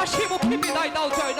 Hashim o kimi dai dao joy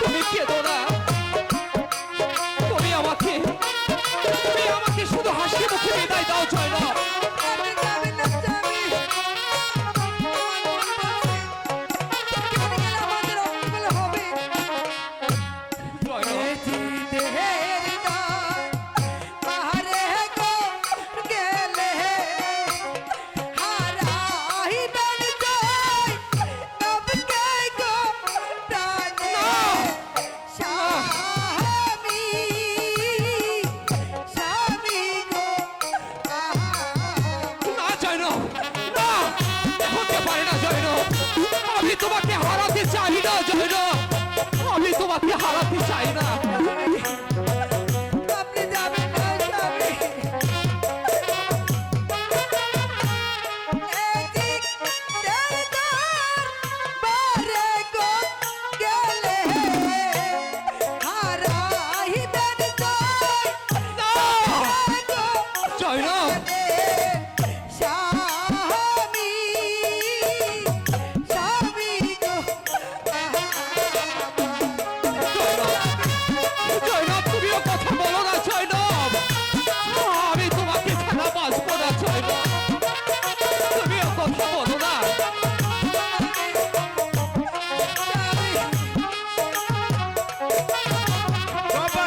তুমি কেঁদো আমি তোমাকে হারাতে চাই না জয়না আমি তোমাকে হারাতে চাই না।